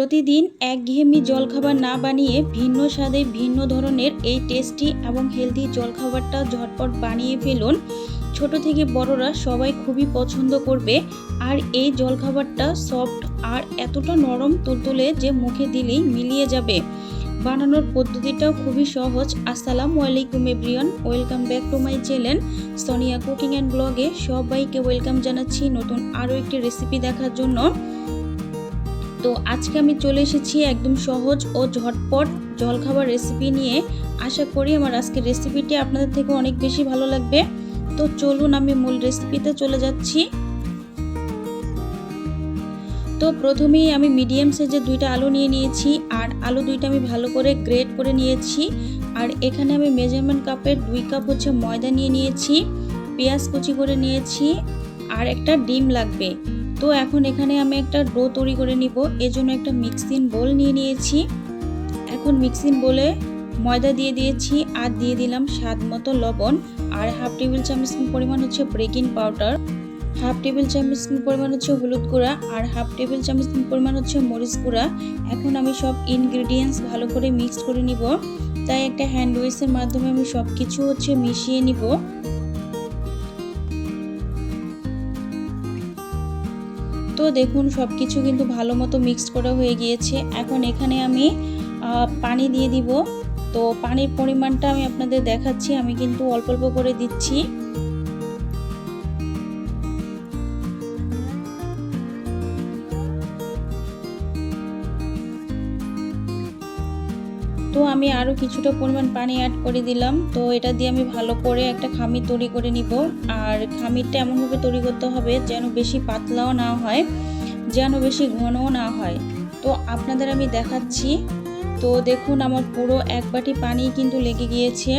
প্রতিদিন একঘেয়েমি জলখাবার না বানিয়ে ভিন্ন স্বাদে ভিন্ন ধরনের এই টেস্টি এবং হেলদি জলখাবারটা ঝটপট বানিয়ে ফেলুন। ছোট থেকে বড়রা সবাই খুবই পছন্দ করবে। আর এই জলখাবারটা সফট আর এতটা নরম তুলতুলে যে মুখে দিলেই মিলিয়ে যাবে। বানানোর পদ্ধতিটাও খুবই সহজ। আসসালামু আলাইকুম everyone, welcome back to my channel Sonia cooking and ব্লগে সবাইকে ওয়েলকাম জানাচ্ছি নতুন আরও একটি রেসিপি দেখার জন্য। তো আজকে আমি চলে এসেছি একদম সহজ ও ঝটপট জলখাবার রেসিপি নিয়ে। আশা করি আমার আজকের রেসিপিটি আপনাদের থেকে অনেক বেশি ভালো লাগবে। তো চলুন আমি মূল রেসিপিতে চলে যাচ্ছি। তো প্রথমেই আমি মিডিয়াম সাইজের দুইটা আলু নিয়ে নিয়েছি, আর আলু দুইটা আমি ভালো করে গ্রেট করে নিয়েছি। আর এখানে আমি মেজারমেন্ট কাপের দুই কাপ হচ্ছে ময়দা নিয়ে নিয়েছি, পেঁয়াজ কুচি করে নিয়েছি, আর একটা ডিম লাগবে। তো এখন এখানে আমি একটা ডো তৈরি করে নিব। এজন্য একটা মিক্সিং বোল নিয়ে নিয়েছি। এখন মিক্সিং বোলে ময়দা দিয়ে দিয়েছি আর দিয়ে দিলাম স্বাদ মতো লবণ। আর হাফ টেবিল চামচ পরিমাণ হচ্ছে ব্রেকিং পাউডার। হাফ টেবিল চামচ পরিমাণ হচ্ছে হলুদ গুঁড়া আর হাফ টেবিল চামচ পরিমাণ হচ্ছে মরিচ গুঁড়া। এখন আমি সব ইনগ্রিডিয়েন্টস ভালো করে মিক্স করে নিব। তাই একটা হ্যান্ড ওয়েসের মাধ্যমে আমি সব কিছু হচ্ছে মিশিয়ে নিব। তো দেখুন সব কিছু কিন্তু ভালো মতো মিক্সড করা হয়ে গিয়েছে। এখন এখানে আমি পানি দিয়ে দিব। তো পানির পরিমাণটা আমি আপনাদের দেখাচ্ছি। আমি কিন্তু অল্প অল্প করে দিচ্ছি। তো আমি আরও কিছুটা পরিমাণ পানি অ্যাড করে দিলাম, তো এটা দিয়ে আমি ভালো করে একটা খামির তৈরি করে নিব। আর খামিরটা এমনভাবে তৈরি করতে হবে যেন বেশি পাতলাও না হয়, যেন বেশি ঘনও না হয়। তো আপনাদের আমি দেখাচ্ছি। তো দেখুন আমার পুরো এক বাটি পানি কিন্তু লেগে গিয়েছে।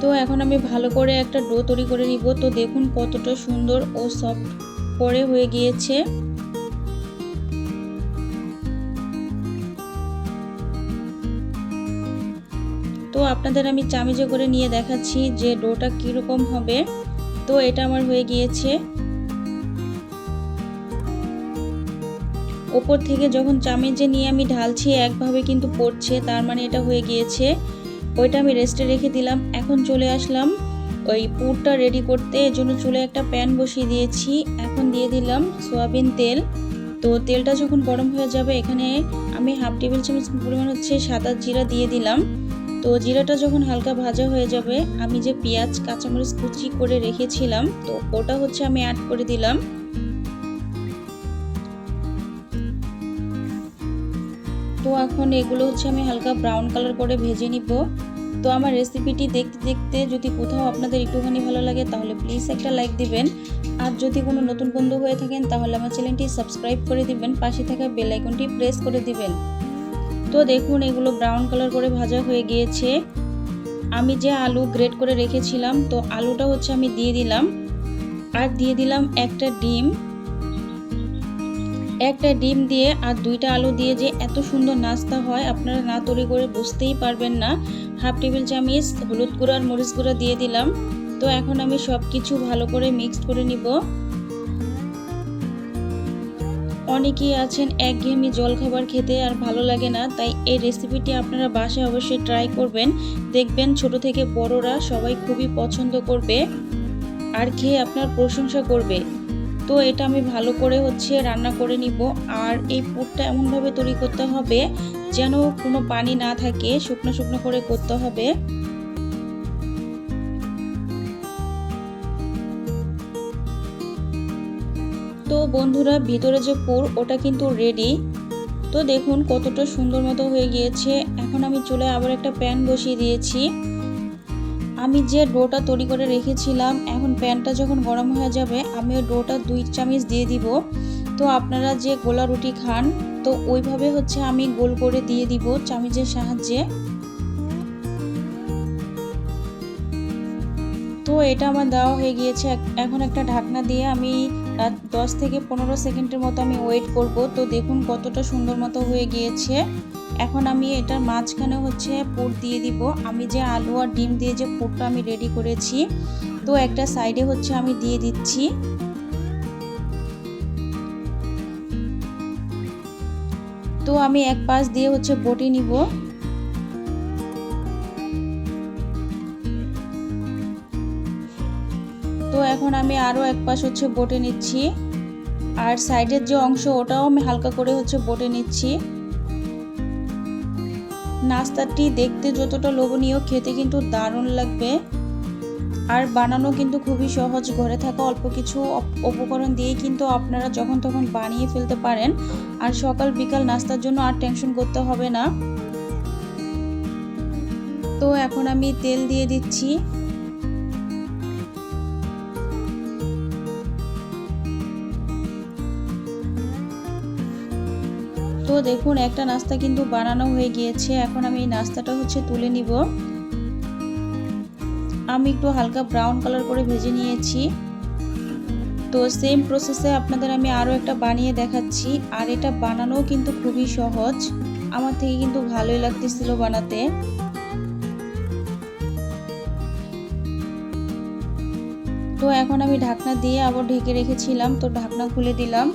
তো এখন আমি ভালো করে একটা ডো তৈরি করে নিব। তো দেখুন কতটা সুন্দর ও সফট করে হয়ে গিয়েছে। আপনাদের আমি চামিজে করে নিয়ে দেখাচ্ছি যে ডোটা কীরকম হবে। তো এটা আমার হয়ে গিয়েছে। ওপর থেকে যখন চামিজে নিয়ে আমি ঢালছি, একভাবে কিন্তু পড়ছে, তার মানে এটা হয়ে গিয়েছে। ওইটা আমি রেস্টে রেখে দিলাম। এখন চলে আসলাম ওই পুরটা রেডি করতে। এর জন্য চুলে একটা প্যান বসিয়ে দিয়েছি। এখন দিয়ে দিলাম সোয়াবিন তেল। তো তেলটা যখন গরম হয়ে যাবে, এখানে আমি হাফ টেবিল চামচ পরিমাণ হচ্ছে সাদা জিরা দিয়ে দিলাম। তো জিরাটা যখন হালকা ভাজা হয়ে যাবে, আমি যে পেঁয়াজ, কাঁচামরিচ কুচি করে রেখেছিলাম, তো ওটা হচ্ছে আমি অ্যাড করে দিলাম। তো এখন এগুলো হচ্ছে আমি হালকা ব্রাউন কালার করে ভেজে নিব। তো আমার রেসিপিটি দেখতে দেখতে যদি কোথাও আপনাদের একটুখানি ভালো লাগে, তাহলে প্লিজ একটা লাইক দিবেন। আর যদি কোনো নতুন বন্ধু হয়ে থাকেন, তাহলে আমার চ্যানেলটি সাবস্ক্রাইব করে দিবেন। পাশে থাকা বেল আইকনটি প্রেস করে দিবেন। তো দেখুন, এগুলো ব্রাউন কালার করে ভাজা হয়ে গিয়েছে। আমি যে আলু গ্রেট করে রেখেছিলাম, তো আলুটা হচ্ছে আমি দিয়ে দিলাম। আর দিয়ে দিলাম একটা ডিম। একটা ডিম দিয়ে আর দুইটা আলু দিয়ে যে এত সুন্দর নাস্তা হয়, আপনারা না তৈরি করে বুঝতেই পারবেন না। হাফ টেবিল চামিচ হলুদ গুঁড়ো আর মরিচ গুঁড়ো দিয়ে দিলাম। তো এখন আমি সব কিছু ভালো করে মিক্সড করে নিব। অনেকেই আছেন একঘেয়েমি জল খাবার খেতে আর ভালো লাগে না, তাই এই রেসিপিটি আপনারা বাসায় অবশ্যই ট্রাই করবেন। দেখবেন ছোট থেকে বড়রা সবাই খুবই পছন্দ করবে আর খেয়ে আপনার প্রশংসা করবে। তো এটা আমি ভালো করে হচ্ছে রান্না করে নিব। আর এই পুরটা এমনভাবে তৈরি করতে হবে যেন কোনো পানি না থাকে, শুকনো শুকনো করে করতে হবে। বন্ধুরা, ভিতরে যে পুর, ওটা কিন্তু রেডি তো দেখুন, কতটা সুন্দর মতো হয়ে গিয়েছে। এখন আমি চুলে আবার একটা প্যান বসিয়ে দিয়েছি। আমি যে ডোটা তৈরি করে রেখেছিলাম, এখন প্যানটা যখন গরম হয়ে যাবে, আমি ওই ডোটা দুই চামচ দিয়ে দিব। তো আপনারা যে গোলা রুটি খান, তো ওইভাবে হচ্ছে আমি গোল করে দিয়ে দিব চামিচের সাহায্যে। তো এটা আমার দেওয়া হয়ে গিয়েছে। এখন একটা ঢাকনা দিয়ে আমি আর দশ থেকে পনেরো সেকেন্ডের মতো আমি ওয়েট করব। তো দেখুন কতটা সুন্দর মতো হয়ে গিয়েছে। এখন আমি এটার মাঝখানে হচ্ছে পুর দিয়ে দিব। আমি যে আলু আর ডিম দিয়ে যে পুরটা আমি রেডি করেছি, তো একটা সাইডে হচ্ছে আমি দিয়ে দিচ্ছি। তো আমি এক পাশ দিয়ে হচ্ছে বটি নিব। এখন আমি আরও এক পাশ হচ্ছে বটে নিচ্ছি। আর সাইডের যে অংশ, ওটাও আমি হালকা করে হচ্ছে বটে নিচ্ছি। নাস্তাটি দেখতে যতটা লোভনীয়, খেতে কিন্তু দারুণ লাগবে। আর বানানো কিন্তু খুবই সহজ, ঘরে থাকা অল্প কিছু উপকরণ দিয়ে কিন্তু আপনারা যখন তখন বানিয়ে ফেলতে পারেন। আর সকাল, বিকাল নাস্তার জন্য আর টেনশন করতে হবে না। তো এখন আমি তেল দিয়ে দিচ্ছি। তো দেখুন, একটা নাস্তা কিন্তু বানানো হয়ে গিয়েছে। এখন আমি এই নাস্তাটা হচ্ছে তুলে নিব। আমি একটু হালকা ব্রাউন কালার করে ভেজে নিয়েছি। তো সেম প্রসেসে আপনাদের আমি আরও একটা বানিয়ে দেখাচ্ছি। আর এটা বানানো কিন্তু খুবই সহজ। আমার থেকে কিন্তু ভালোই লাগতেছিল বানাতে। তো এখন আমি ঢাকনা দিয়ে আবার ঢেকে রেখেছিলাম, তো ঢাকনা খুলে দিলাম।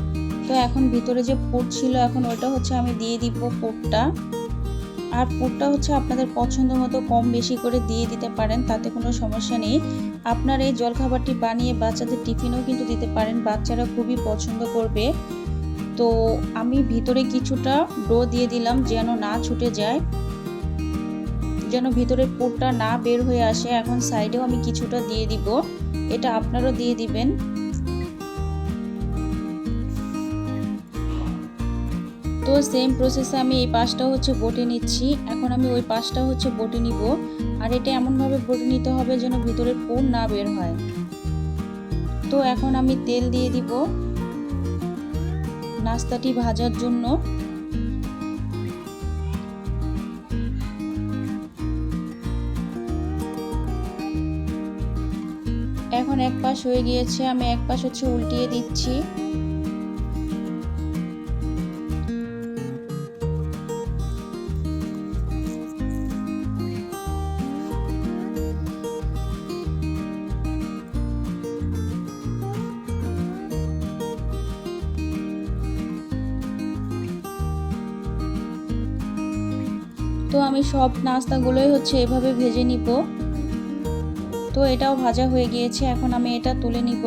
তো এখন ভিতরে যে পুট ছিল, এখন ওটা হচ্ছে আমি দিয়ে দিব পুটটা আর পুরটা হচ্ছে আপনাদের পছন্দ মতো কম বেশি করে দিয়ে দিতে পারেন, তাতে কোনো সমস্যা নেই। আপনার এই জলখাবারটি বানিয়ে বাচ্চাদের টিফিনও কিন্তু দিতে পারেন বাচ্চারা খুবই পছন্দ করবে। তো আমি ভিতরে কিছুটা ডো দিয়ে দিলাম যেন না ছুটে যায়, যেন ভিতরের পুরটা না বের হয়ে আসে। এখন সাইডেও আমি কিছুটা দিয়ে দিব, এটা আপনারাও দিয়ে দিবেন। তো সেম প্রসেসে আমি এই পাশটা হচ্ছে বটে নিচ্ছি। এখন আমি ওই পাশটা হচ্ছে বটে নিব। আর এটা এমনভাবে বটে নিতে হবে যেন ভিতরের পুর না বের হয়। তো এখন আমি তেল দিয়ে দিব নাস্তাটি ভাজার জন্য। এখন এক পাশ হয়ে গিয়েছে, আমি এক পাশ হচ্ছে উল্টিয়ে দিচ্ছি। তো আমি সব নাস্তাগুলোই হচ্ছে এভাবে ভেজে নিব। তো এটাও ভাজা হয়ে গিয়েছে, এখন আমি এটা তুলে নিব।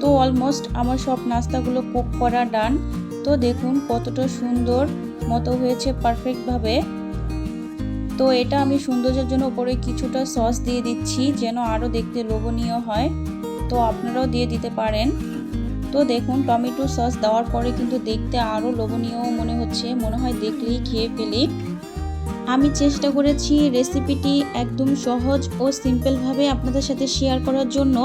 তো অলমোস্ট আমার সব নাস্তাগুলো কুক করা ডান তো দেখুন কতটা সুন্দর মতো হয়েছে পারফেক্টভাবে তো এটা আমি সৌন্দর্যের জন্য উপরে কিছুটা সস দিয়ে দিচ্ছি, যেন আরও দেখতে লোভনীয় হয়। তো আপনারাও দিয়ে দিতে পারেন। তো দেখুন, টমেটো সস দেওয়ার পরে কিন্তু দেখতে আরও লোভনীয় মনে হচ্ছে। মনে হয় দেখলেই খেয়ে ফেলি। আমি চেষ্টা করেছি রেসিপিটি একদম সহজ ও সিম্পলভাবে আপনাদের সাথে শেয়ার করার জন্য।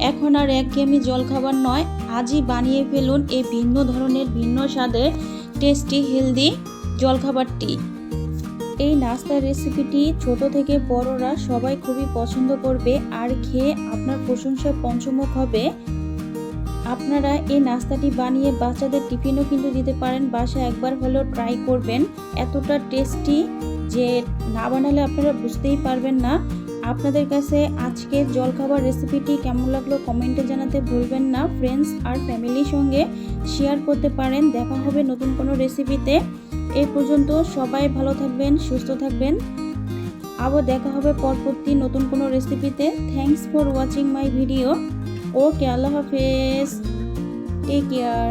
এখন আর একঘেয়েমি জলখাবার নয়, আজই বানিয়ে ফেলুন এই ভিন্ন ধরনের, ভিন্ন স্বাদের, টেস্টি, হেলদি জলখাবারটি এই নাস্তার রেসিপিটি ছোট থেকে বড়রা সবাই খুবই পছন্দ করবে। আর খেয়ে আপনার প্রশংসা পঞ্চমুখ হবে। আপনারা এই নাস্তাটি বানিয়ে বাচ্চাদের টিফিনও কিন্তু দিতে পারেন। বাসায় একবার হলেও ট্রাই করবেন। এতটা টেস্টি যে না বানালে আপনারা বুঝতেই পারবেন না। আপনাদের কাছে আজকের জলখাবার রেসিপিটি কেমন লাগল কমেন্টে জানাতে ভুলবেন না। ফ্রেন্ডস আর ফ্যামিলির সঙ্গে শেয়ার করতে পারেন। দেখা হবে নতুন কোনো রেসিপিতে এ পর্যন্ত সবাই ভালো থাকবেন, সুস্থ থাকবেন। আবার দেখা হবে পরবর্তী নতুন কোনো রেসিপিতে thanks for watching my video okay আল্লাহ হাফেজ। Take care